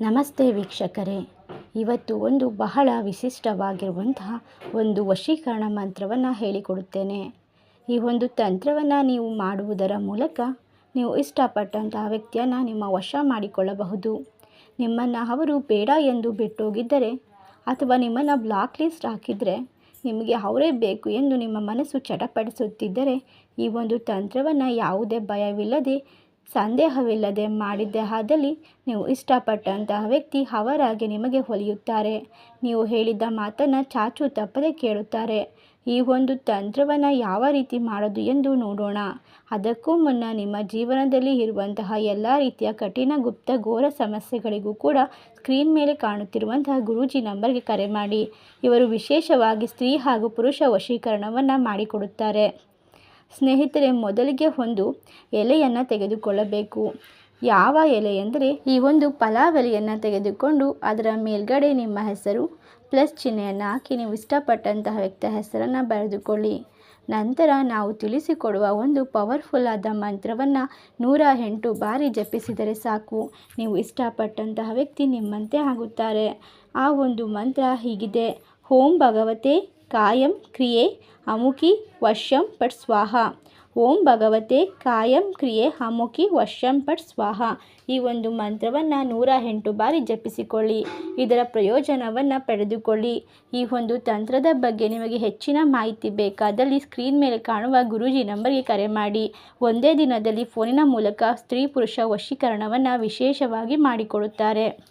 ನಮಸ್ತೆ ವೀಕ್ಷಕರೇ. ಇವತ್ತು ಒಂದು ಬಹಳ ವಿಶಿಷ್ಟವಾಗಿರುವಂತಹ ಒಂದು ವಶೀಕರಣ ಮಂತ್ರವನ್ನು ಹೇಳಿಕೊಡುತ್ತೇನೆ. ಈ ಒಂದು ತಂತ್ರವನ್ನು ನೀವು ಮಾಡುವುದರ ಮೂಲಕ ನೀವು ಇಷ್ಟಪಟ್ಟಂತಹ ವ್ಯಕ್ತಿಯನ್ನು ನಿಮ್ಮ ವಶ ಮಾಡಿಕೊಳ್ಳಬಹುದು. ನಿಮ್ಮನ್ನು ಅವರು ಬೇಡ ಎಂದು ಬಿಟ್ಟೋಗಿದ್ದರೆ ಅಥವಾ ನಿಮ್ಮನ್ನು ಬ್ಲಾಕ್ ಲಿಸ್ಟ್ ಹಾಕಿದರೆ ನಿಮಗೆ ಅವರೇ ಬೇಕು ಎಂದು ನಿಮ್ಮ ಮನಸ್ಸು ಚಟಪಡಿಸುತ್ತಿದ್ದರೆ ಈ ಒಂದು ತಂತ್ರವನ್ನು ಯಾವುದೇ ಭಯವಿಲ್ಲದೆ ಸಂದೇಹವಿಲ್ಲದೆ ಮಾಡಿದ್ದೇ ಆದಲ್ಲಿ ನೀವು ಇಷ್ಟಪಟ್ಟಂತಹ ವ್ಯಕ್ತಿ ಅವರಾಗಿ ನಿಮಗೆ ಹೊಲಿಯುತ್ತಾರೆ. ನೀವು ಹೇಳಿದ್ದ ಮಾತನ್ನು ಚಾಚು ತಪ್ಪದೆ ಕೇಳುತ್ತಾರೆ. ಈ ಒಂದು ತಂತ್ರವನ್ನು ಯಾವ ರೀತಿ ಮಾಡೋದು ಎಂದು ನೋಡೋಣ. ಅದಕ್ಕೂ ಮುನ್ನ ನಿಮ್ಮ ಜೀವನದಲ್ಲಿ ಇರುವಂತಹ ಎಲ್ಲ ರೀತಿಯ ಕಠಿಣ ಗುಪ್ತ ಘೋರ ಸಮಸ್ಯೆಗಳಿಗೂ ಕೂಡ ಸ್ಕ್ರೀನ್ ಮೇಲೆ ಕಾಣುತ್ತಿರುವಂತಹ ಗುರೂಜಿ ನಂಬರ್ಗೆ ಕರೆ ಮಾಡಿ. ಇವರು ವಿಶೇಷವಾಗಿ ಸ್ತ್ರೀ ಹಾಗೂ ಪುರುಷ ವಶೀಕರಣವನ್ನು ಮಾಡಿಕೊಡುತ್ತಾರೆ. ಸ್ನೇಹಿತರೆ, ಮೊದಲಿಗೆ ಒಂದು ಎಲೆಯನ್ನು ತೆಗೆದುಕೊಳ್ಳಬೇಕು. ಯಾವ ಎಲೆ ಎಂದರೆ, ಈ ಒಂದು ಪಲಾವ್ ಎಲೆಯನ್ನು ತೆಗೆದುಕೊಂಡು ಅದರ ಮೇಲ್ಗಡೆ ನಿಮ್ಮ ಹೆಸರು ಪ್ಲಸ್ ಚಿಹ್ನೆಯನ್ನು ಹಾಕಿ, ನೀವು ಇಷ್ಟಪಟ್ಟಂತಹ ವ್ಯಕ್ತಿಯ ಹೆಸರನ್ನು ಬರೆದುಕೊಳ್ಳಿ. ನಂತರ ನಾವು ತಿಳಿಸಿಕೊಡುವ ಒಂದು ಪವರ್ಫುಲ್ ಆದ ಮಂತ್ರವನ್ನು ನೂರ ಎಂಟು ಬಾರಿ ಜಪಿಸಿದರೆ ಸಾಕು. ನೀವು ಇಷ್ಟಪಟ್ಟಂತಹ ವ್ಯಕ್ತಿ ನಿಮ್ಮಂತೆ ಆಗುತ್ತಾರೆ. ಆ ಒಂದು ಮಂತ್ರ ಹೀಗಿದೆ. ಓಂ ಭಗವತೆ ಕಾಯಂ ಕ್ರಿಯೆ ಅಮುಖಿ ವಶ್ಯಂ ಪಟ್ ಸ್ವಾಹ. ಓಂ ಭಗವತೆ ಕಾಯಂ ಕ್ರಿಯೆ ಅಮುಖಿ ವಶ್ಯಂ ಪಟ್ ಸ್ವಾಹ. ಈ ಒಂದು ಮಂತ್ರವನ್ನು ನೂರ ಎಂಟು ಬಾರಿ ಜಪಿಸಿಕೊಳ್ಳಿ. ಇದರ ಪ್ರಯೋಜನವನ್ನು ಪಡೆದುಕೊಳ್ಳಿ. ಈ ಒಂದು ತಂತ್ರದ ಬಗ್ಗೆ ನಿಮಗೆ ಹೆಚ್ಚಿನ ಮಾಹಿತಿ ಬೇಕಾದಲ್ಲಿ ಸ್ಕ್ರೀನ್ ಮೇಲೆ ಕಾಣುವ ಗುರೂಜಿ ನಂಬರ್ಗೆ ಕರೆ ಮಾಡಿ. ಒಂದೇ ದಿನದಲ್ಲಿ ಫೋನಿನ ಮೂಲಕ ಸ್ತ್ರೀ ಪುರುಷ ವಶೀಕರಣವನ್ನು ವಿಶೇಷವಾಗಿ ಮಾಡಿಕೊಡುತ್ತಾರೆ.